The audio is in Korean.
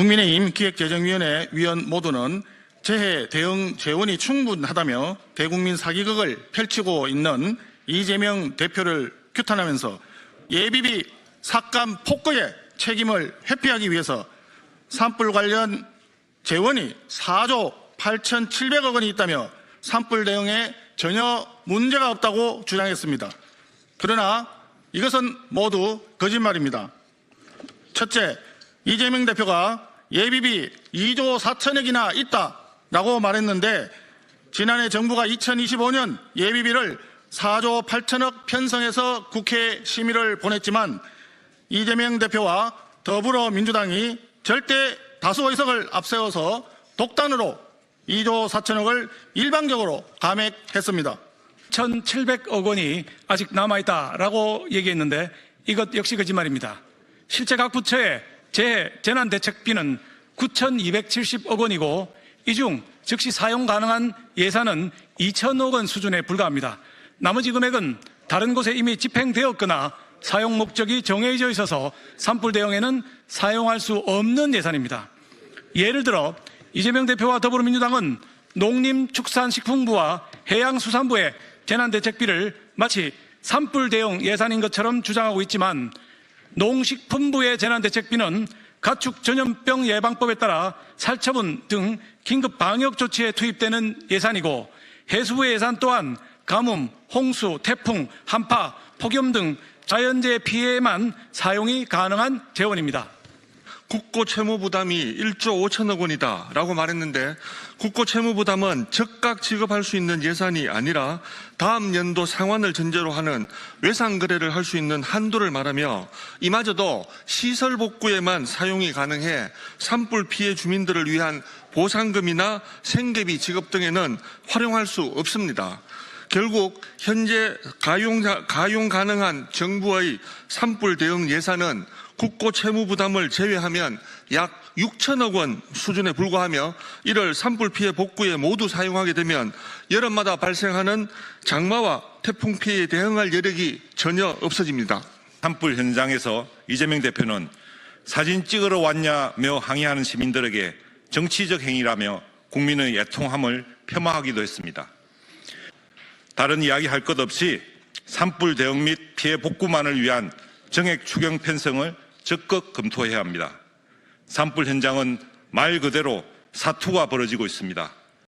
국민의힘 기획재정위원회 위원 모두는 재해 대응 재원이 충분하다며 대국민 사기극을 펼치고 있는 이재명 대표를 규탄하면서 예비비 삭감 폭거의 책임을 회피하기 위해서 산불 관련 재원이 4조 8,700억 원이 있다며 산불 대응에 전혀 문제가 없다고 주장했습니다. 그러나 이것은 모두 거짓말입니다. 첫째, 이재명 대표가 예비비 2조 4천억이나 있다라고 말했는데 지난해 정부가 2025년 예비비를 4조 8천억 편성해서 국회 심의를 보냈지만 이재명 대표와 더불어민주당이 절대 다수 의석을 앞세워서 독단으로 2조 4천억을 일방적으로 감액했습니다. 1,700억 원이 아직 남아있다라고 얘기했는데 이것 역시 거짓말입니다. 실제 각 부처의 재, 재난대책비는 9,270억 원이고 이 중 즉시 사용 가능한 예산은 2천억 원 수준에 불과합니다. 나머지 금액은 다른 곳에 이미 집행되었거나 사용 목적이 정해져 있어서 산불 대응에는 사용할 수 없는 예산입니다. 예를 들어 이재명 대표와 더불어민주당은 농림축산식품부와 해양수산부의 재난대책비를 마치 산불 대응 예산인 것처럼 주장하고 있지만 농식품부의 재난대책비는 가축 전염병 예방법에 따라 살처분 등 긴급 방역 조치에 투입되는 예산이고 해수부의 예산 또한 가뭄, 홍수, 태풍, 한파, 폭염 등 자연재해 피해에만 사용이 가능한 재원입니다. 국고 채무 부담이 1조 5천억 원이다 라고 말했는데 국고 채무 부담은 즉각 지급할 수 있는 예산이 아니라 다음 연도 상환을 전제로 하는 외상 거래를 할 수 있는 한도를 말하며 이마저도 시설 복구에만 사용이 가능해 산불 피해 주민들을 위한 보상금이나 생계비 지급 등에는 활용할 수 없습니다. 결국 현재 가용, 가용 가능한 정부의 산불 대응 예산은 국고 채무 부담을 제외하면 약 6천억 원 수준에 불과하며 이를 산불 피해 복구에 모두 사용하게 되면 여름마다 발생하는 장마와 태풍 피해에 대응할 여력이 전혀 없어집니다. 산불 현장에서 이재명 대표는 사진 찍으러 왔냐며 항의하는 시민들에게 정치적 행위라며 국민의 애통함을 폄하하기도 했습니다. 다른 이야기 할 것 없이 산불 대응 및 피해 복구만을 위한 정액 추경 편성을 적극 검토해야 합니다. 산불 현장은 말 그대로 사투가 벌어지고 있습니다.